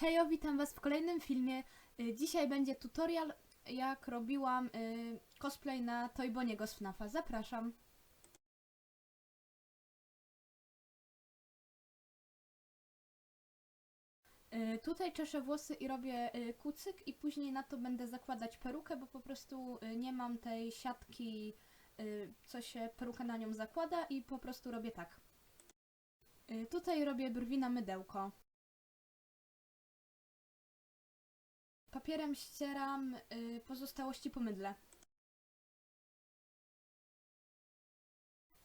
Hejo, witam Was w kolejnym filmie. Y, Dzisiaj będzie tutorial, jak robiłam y, cosplay na Toyboniego z FNAFa. Zapraszam. Y, Tutaj czeszę włosy i robię kucyk i później na to będę zakładać perukę, bo po prostu nie mam tej siatki, co się perukę na nią zakłada i po prostu robię tak. Tutaj robię brwi na mydełko. Papierem ścieram y, pozostałości po mydle.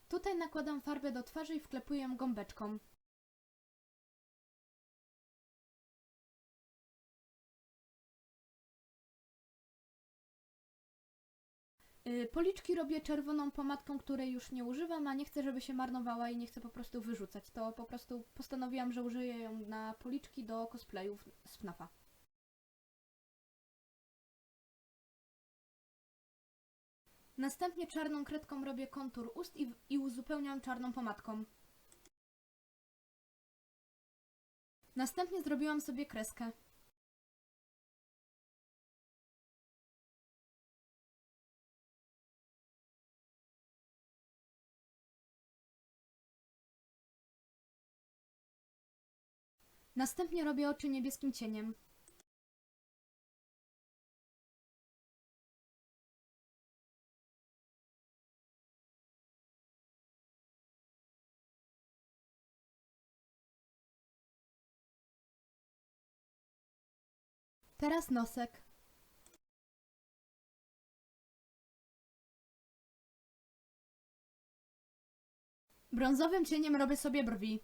Tutaj nakładam farbę do twarzy i wklepuję gąbeczką. Y, Policzki robię czerwoną pomadką, której już nie używam, a nie chcę, żeby się marnowała i nie chcę po prostu wyrzucać. To po prostu postanowiłam, że użyję ją na policzki do cosplayów z FNAFa. Następnie czarną kredką robię kontur ust i, i uzupełniam czarną pomadką. Następnie zrobiłam sobie kreskę. Następnie robię oczy niebieskim cieniem. Teraz nosek. Brązowym cieniem robię sobie brwi.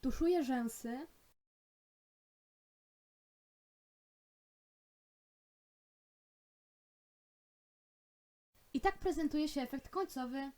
Tuszuję rzęsy. I tak prezentuje się efekt końcowy.